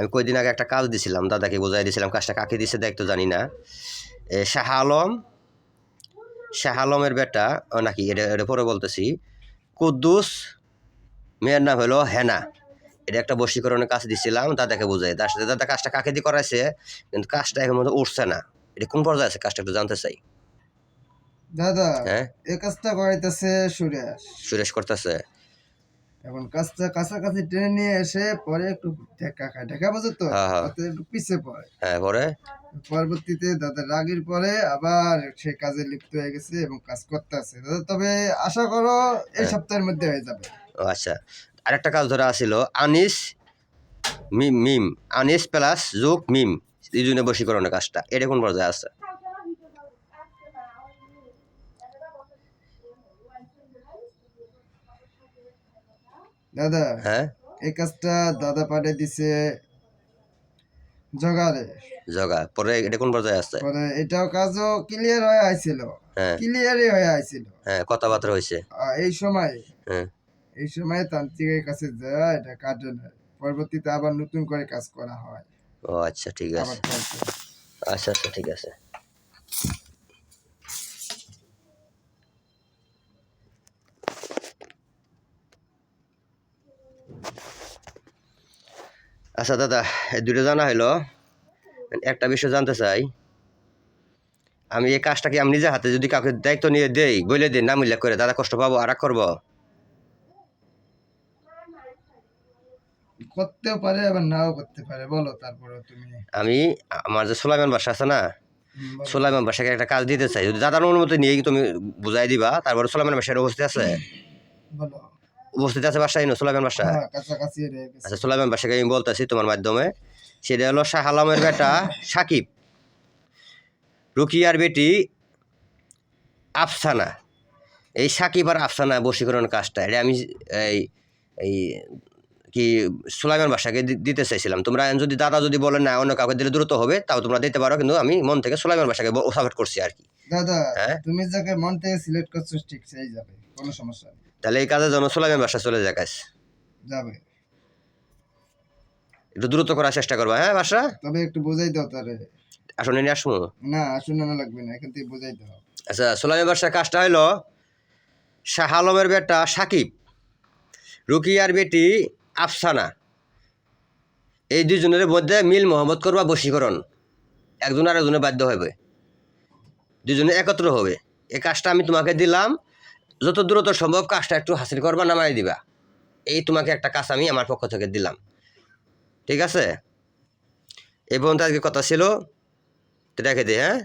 আমি কয়দিন আগে একটা কাজ দিছিলাম দাদাকে বোঝাই দিয়েছিলাম কাজটা কাকে দিছে দেখ তো জানি না। শাহ আলম শাহ আলমের বেটা নাকি এটা এটা পরে বলতেছি কুদ্দুস মেয়ের নাম হলো হেনা। এটা একটা বশীকরণের কাজ দিছিলাম দাদাকে বুঝাই তার সাথে দাদা কাজটা কাকে দিয়ে করাইছে কিন্তু কাজটা এখন মধ্যে উঠছে না। এটা কোন পর্যায়ে আছে? কাজটা একটু জানতে চাই। দাদা হ্যাঁ? এই কাজটা করাইতেছে সুরেশ। সুরেশ করতেছে। এখন কাজটা কাছাকাছি ট্রেনে নিয়ে এসে পরে একটু ঢেকা খায়। ঢেকা বোঝো তো? হ্যাঁ, হ্যাঁ। একটু পিছে পড়ে। হ্যাঁ পরে? পরবর্তীতে দাদা রাগের পরে আবার সে কাজে লিপ্ত হয়ে গেছে এবং কাজ করতে আছে দাদা তবে আশা করো এই হ্যাঁ। সপ্তাহের মধ্যে হয়ে যাবে। ও আচ্ছা। আরেকটা কাজ ধরা আছিল আনিস মিম মিম। আনিস প্লাস যোগ মিম। এই জন্য বশীকরণের কাজটা। এটা কোন পর্যায়ে আছে? দাদা হ্যাঁ? এই কাজটা দাদা পাঠিয়ে দিছে জগারে। জগা পরে এটা কোন পর্যায়ে আছে পরে এটাও কাজও ক্লিয়ার হয়ে আইছিল। হ্যাঁ। ক্লিয়ারই হয়ে আইছিল। হ্যাঁ কথাবার্তা আর এই সময়? হ্যাঁ। এই সময় তান্ত্রিকের কাছে যায় এটা কাটে নেয় পরবর্তীতে আবার নতুন করে কাজ করা হয়। ও আচ্ছা ঠিক আছে। আচ্ছা আচ্ছা ঠিক আছে। আচ্ছা দাদা এই দুটো জানা হলো একটা বিষয় জানতে চাই। আমি এই কাজটা কি আমি নিজের হাতে যদি কাউকে দায়িত্ব নিয়ে দেই বলে দিই নাম উল্লেখ করে দাদা কষ্ট পাবো আর করব? করতেও পারে আবার নাও করতে পারে বলো তারপরে তুমি। আমি আমার যে সোলাইমান বাসা আছে না। সোলাইমান বাসাকে একটা কাজ দিতে চাই। যদি দাদার অনুমতি নিয়ে তুমি বুঝাই দিবা তারপরে সোলাইমান বাসার উপস্থিত আছে? বলো। উপস্থিত আছে বাসায় নো সোলাইমান বাসা আচ্ছা সোলাইমান বাসাকে আমি বলতেছি তোমার মাধ্যমে। সেটা হলো শাহ আলমের বেটা সাকিব। রুকিয়ার বেটি আফসানা। এই সাকিব আর আফসানা বশীকরণ কাজটা এটা আমি এই এই কি সুলাইমান বাসাকে দিতে চাইছিলাম। তোমরা যদি দাদা যদি বলেন না অন্য কাউকে দিলে দ্রুত হবে তাও তোমরা দিতে পারো কিন্তু আমি মন থেকে সুলাইমান বাসাকে সাপোর্ট করছি আর কি। দাদা হ্যাঁ? তুমি যাকে মন থেকে সিলেক্ট করছ ঠিক সেই যাবে কোনো সমস্যা নেই। তাহলে এই কাজের জন্য সুলাইমান বাসা চলে যায় কাজ যাবে। একটু দ্রুত করার চেষ্টা করবা হ্যাঁ বাসা? তবে একটু বোঝাই দাও তারে আসলে নিয়ে আসব? না শুনানো লাগবে না এখান থেকে বোঝাই দাও। আচ্ছা সোলামি বাসার কাজটা হলো শাহ আলমের বেটা সাকিব রুকিয়ার বেটি আফসানা এই দুজনের মধ্যে মিল মোহাম্মদ করবা বশীকরণ। একজন আর একজনের বাধ্য হবে দুজনে একত্র হবে। এই কাজটা আমি তোমাকে দিলাম যত দ্রুত সম্ভব কাজটা একটু হাসিল করবা, নামাই দিবা। এই তোমাকে একটা কাজ আমি আমার পক্ষ থেকে দিলাম। ঠিক আছে? এই পর্যন্ত আজকে কথা ছিল। রেখে দিই হ্যাঁ?